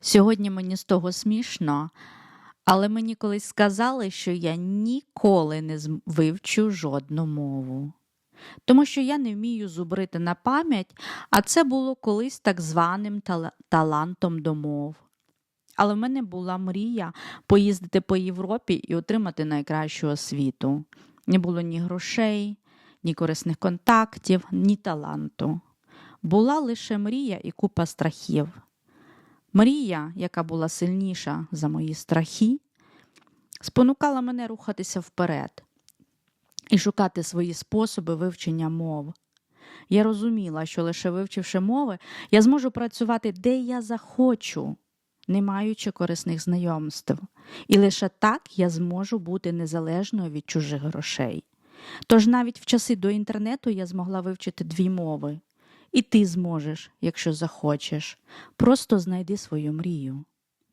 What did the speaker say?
Сьогодні мені з того смішно, але мені колись сказали, що я ніколи не вивчу жодну мову. Тому що я не вмію зубрити на пам'ять, а це було колись так званим тала- талантом до мов. Але в мене була мрія поїздити по Європі і отримати найкращу освіту. Не було ні грошей, ні корисних контактів, ні таланту. Була лише мрія і купа страхів. Мрія, яка була сильніша за мої страхи, спонукала мене рухатися вперед і шукати свої способи вивчення мов. Я розуміла, що лише вивчивши мови, я зможу працювати де я захочу, не маючи корисних знайомств, і лише так я зможу бути незалежною від чужих грошей. Тож навіть в часи до інтернету я змогла вивчити дві мови. І ти зможеш, якщо захочеш. Просто знайди свою мрію.